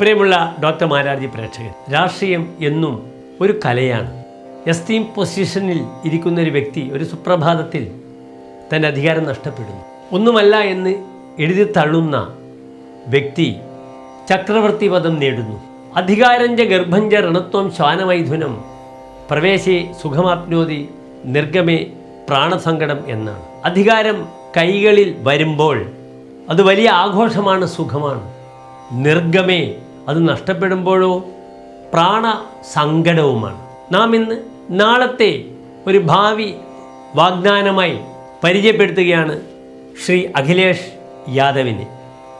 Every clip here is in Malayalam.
പ്രിയമുള്ള ഡോക്ടർ മാരാർജി പ്രേക്ഷകൻ രാഷ്ട്രീയം എന്നും ഒരു കലയാണ്. എസ്റ്റീം പൊസിഷനിൽ ഇരിക്കുന്ന ഒരു വ്യക്തി ഒരു സുപ്രഭാതത്തിൽ തന്റെ അധികാരം നഷ്ടപ്പെടുന്നു. ഒന്നുമല്ല എന്ന് എഴുതി തള്ളുന്ന വ്യക്തി ചക്രവർത്തി പദം നേടുന്നു. അധികാരഞ്ച ഗർഭഞ്ച ഋണത്വം ശ്വാനമൈഥുനം പ്രവേശേ സുഖമാപ്നോതി നിർഗമേ പ്രാണസങ്കടം എന്നാണ്. അധികാരം കൈകളിൽ വരുമ്പോൾ അത് വലിയ ആഘോഷമാണ് സുഖമാണ്. നിർഗമേ അത് നഷ്ടപ്പെടുമ്പോഴോ പ്രാണസങ്കടവുമാണ്. നാം ഇന്ന് നാളത്തെ ഒരു ഭാവി വാഗ്ദാനമായി പരിചയപ്പെടുത്തുകയാണ് ശ്രീ അഖിലേഷ് യാദവിനെ.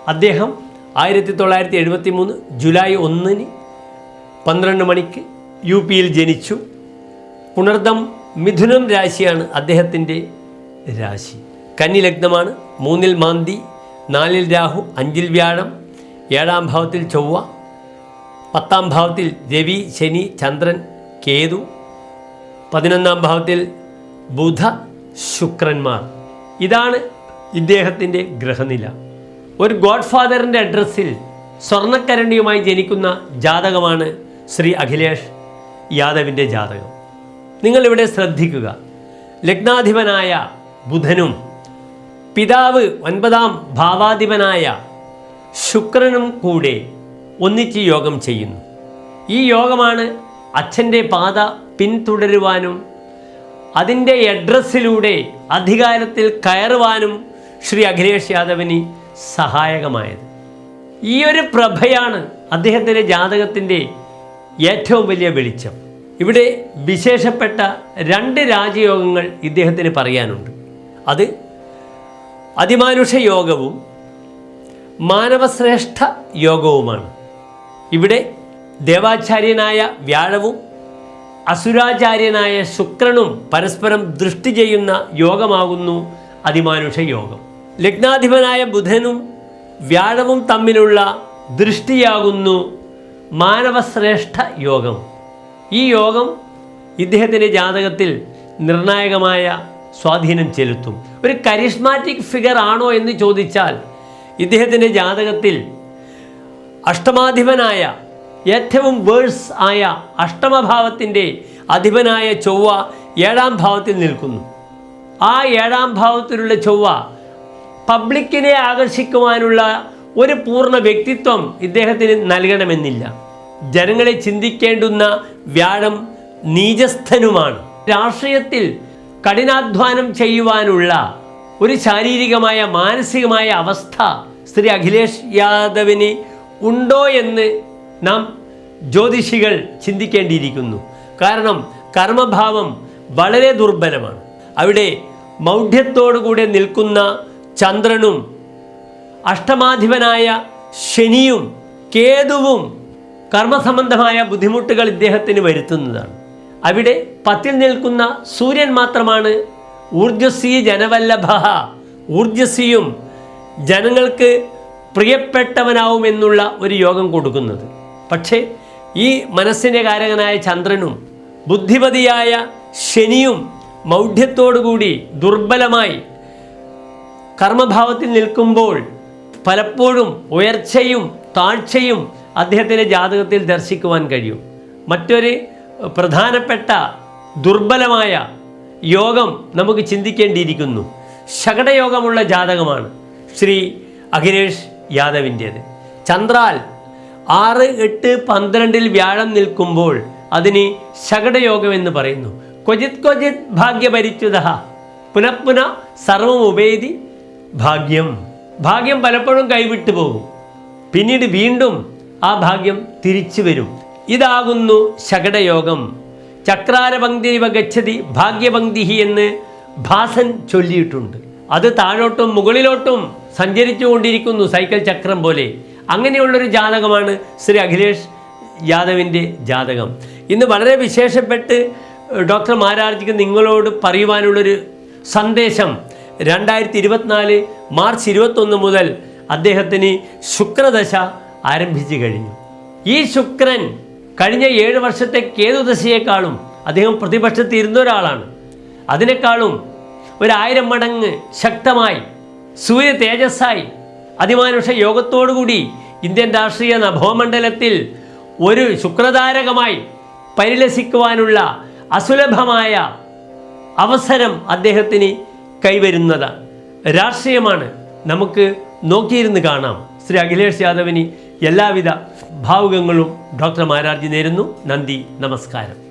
അദ്ദേഹം ആയിരത്തി തൊള്ളായിരത്തി എഴുപത്തി മൂന്ന് ജൂലൈ ഒന്നിന് പന്ത്രണ്ട് മണിക്ക് യു പിയിൽ ജനിച്ചു. പുണർദം മിഥുനം രാശിയാണ് അദ്ദേഹത്തിന്റെ രാശി. കന്നി ലഗ്നമാണ് മൂന്നിൽ മാന്തി നാലിൽ രാഹു അഞ്ചിൽ വ്യാഴം ഏഴാം ഭാവത്തിൽ ചൊവ്വ പത്താം ഭാവത്തിൽ രവി ശനി ചന്ദ്രൻ കേതു. പതിനൊന്നാം ഭാവത്തിൽ ബുധ ശുക്രന്മാർ. ഇതാണ് ഇദ്ദേഹത്തിന്റെ ഗ്രഹനില. ഒരു ഗോഡ് ഫാദറിന്റെ അഡ്രസ്സിൽ സ്വർണക്കരണ്ടിയുമായി ജനിക്കുന്ന ജാതകമാണ് ശ്രീ അഖിലേഷ് യാദവിന്റെ ജാതകം. നിങ്ങളിവിടെ ശ്രദ്ധിക്കുക. ലഗ്നാധിപനായ ബുധനും പിതാവ് ഒൻപതാം ഭാവാധിപനായ ശുക്രനും കൂടെ ഒന്നിച്ച് യോഗം ചെയ്യുന്നു. ഈ യോഗമാണ് അച്ഛന്റെ പാത പിന്തുടരുവാനും അതിന്റെ അഡ്രസ്സിലൂടെ അധികാരത്തിൽ കയറുവാനും ശ്രീ അഖിലേഷ് യാദവിന് സഹായകമായത്. ഈ ഒരു പ്രഭയാണ് അദ്ദേഹത്തിന്റെ ജാതകത്തിന്റെ ഏറ്റവും വലിയ വെളിച്ചം. ഇവിടെ വിശേഷപ്പെട്ട രണ്ട് രാജയോഗങ്ങൾ ഇദ്ദേഹത്തിന് പറയാനുണ്ട്. അത് അതിമാനുഷ യോഗവും മാനവശ്രേഷ്ഠ യോഗവുമാണ്. ഇവിടെ ദേവാചാര്യനായ വ്യാഴവും അസുരാചാര്യനായ ശുക്രനും പരസ്പരം ദൃഷ്ടി ചെയ്യുന്ന യോഗമാകുന്നു അതിമാനുഷ യോഗം. ലഗ്നാധിപനായ ബുധനും വ്യാഴവും തമ്മിലുള്ള ദൃഷ്ടിയാകുന്നു മാനവശ്രേഷ്ഠ യോഗം. ഈ യോഗം ഇദ്ദേഹത്തിന്റെ ജാതകത്തിൽ നിർണായകമായ സ്വാധീനം ചെലുത്തും. ഒരു കരിസ്മാറ്റിക് ഫിഗർ ആണോ എന്ന് ചോദിച്ചാൽ ഇദ്ദേഹത്തിന്റെ ജാതകത്തിൽ അഷ്ടമാധിപനായ ഏറ്റവും വേഴ്സ് ആയ അഷ്ടമഭാവത്തിന്റെ അധിപനായ ചൊവ്വ ഏഴാം ഭാവത്തിൽ നിൽക്കുന്നു. ആ ഏഴാം ഭാവത്തിലുള്ള ചൊവ്വ പബ്ലിക്കിനെ ആകർഷിക്കുവാനുള്ള ഒരു പൂർണ വ്യക്തിത്വം ഇദ്ദേഹത്തിന് നൽകണമെന്നില്ല. ജനങ്ങളെ ചിന്തിക്കേണ്ടുന്ന വ്യാഴം നീചസ്ഥനുമാണ്. രാഷ്ട്രീയത്തിൽ കഠിനാധ്വാനം ചെയ്യുവാനുള്ള ഒരു ശാരീരികമായ മാനസികമായ അവസ്ഥ ശ്രീ അഖിലേഷ് യാദവിന് ഉണ്ടോ എന്ന് നാം ജ്യോതിഷികൾ ചിന്തിക്കേണ്ടിയിരിക്കുന്നു. കാരണം കർമ്മഭാവം വളരെ ദുർബലമാണ്. അവിടെ മൗഢ്യത്തോടുകൂടെ നിൽക്കുന്ന ചന്ദ്രനും അഷ്ടമാധിപനായ ശനിയും കേതുവും കർമ്മസംബന്ധമായ ബുദ്ധിമുട്ടുകൾ ഇദ്ദേഹത്തിന് വരുത്തുന്നതാണ്. അവിടെ പത്തിൽ നിൽക്കുന്ന സൂര്യൻ മാത്രമാണ് ഊർജസ്വി ജനവല്ലഭ. ഊർജസ്വിയും ജനങ്ങൾക്ക് പ്രിയപ്പെട്ടവനാവുമെന്നുള്ള ഒരു യോഗം കൊടുക്കുന്നത്. പക്ഷേ ഈ മനസ്സിന്റെ കാരകനായ ചന്ദ്രനും ബുദ്ധിപതിയായ ശനിയും മൗഢ്യത്തോടുകൂടി ദുർബലമായി കർമ്മഭാവത്തിൽ നിൽക്കുമ്പോൾ പലപ്പോഴും ഉയർച്ചയും താഴ്ചയും അദ്ദേഹത്തിന്റെ ജാതകത്തിൽ ദർശിക്കുവാൻ കഴിയും. മറ്റൊരു പ്രധാനപ്പെട്ട ദുർബലമായ യോഗം നമുക്ക് ചിന്തിക്കേണ്ടിയിരിക്കുന്നു. ശകടയോഗമുള്ള ജാതകമാണ് ശ്രീ അഖിലേഷ് യാദവിന്റേത്. ചന്ദ്രാൽ ആറ് എട്ട് പന്ത്രണ്ടിൽ വ്യാഴം നിൽക്കുമ്പോൾ അതിന് ശകടയോഗം എന്ന് പറയുന്നു. ക്വചിത് ക്വചിത് ഭാഗ്യപരിച്യുത. പുനഃപുന സർവമുപേതി ഭാഗ്യം. ഭാഗ്യം പലപ്പോഴും കൈവിട്ടു പോകും. പിന്നീട് വീണ്ടും ആ ഭാഗ്യം തിരിച്ചു വരും. ഇതാകുന്നു ശകടയോഗം. ചക്രാരപങ്ക്തി ഗച്ഛതി ഭാഗ്യപങ്ക്തി എന്ന് ഭാസൻ ചൊല്ലിയിട്ടുണ്ട്. അത് താഴോട്ടും മുകളിലോട്ടും സഞ്ചരിച്ചു കൊണ്ടിരിക്കുന്നു സൈക്കിൾ ചക്രം പോലെ. അങ്ങനെയുള്ളൊരു ജാതകമാണ് ശ്രീ അഖിലേഷ് യാദവിന്റെ ജാതകം. ഇന്ന് വളരെ വിശേഷപ്പെട്ട് ഡോക്ടർ മാരാർജിക്ക് നിങ്ങളോട് പറയുവാനുള്ളൊരു സന്ദേശം. രണ്ടായിരത്തി ഇരുപത്തിനാല് മാർച്ച് ഇരുപത്തൊന്ന് മുതൽ അദ്ദേഹത്തിന് ശുക്രദശ ആരംഭിച്ചു കഴിഞ്ഞു. ഈ ശുക്രൻ കഴിഞ്ഞ ഏഴ് വർഷത്തെ കേതുദശയെക്കാളും അദ്ദേഹം പ്രതിപക്ഷത്തിരുന്ന ഒരാളാണ്. അതിനേക്കാളും ഒരായിരം മടങ്ങ് ശക്തമായി സൂര്യ തേജസ്സായി. അതിമാനുഷ യോഗത്തോടുകൂടി ഇന്ത്യൻ രാഷ്ട്രീയ നഭോമണ്ഡലത്തിൽ ഒരു ശുക്രതാരകമായി പരിലസിക്കുവാനുള്ള അസുലഭമായ അവസരം അദ്ദേഹത്തിന് കൈവരുന്നതാണ് രാഷ്ട്രീയമാണ്. നമുക്ക് നോക്കിയിരുന്ന് കാണാം. ശ്രീ അഖിലേഷ് യാദവിന് എല്ലാവിധ ഭാവുകങ്ങളും ഡോക്ടർ മാരാർജി നേരുന്നു. നന്ദി നമസ്കാരം.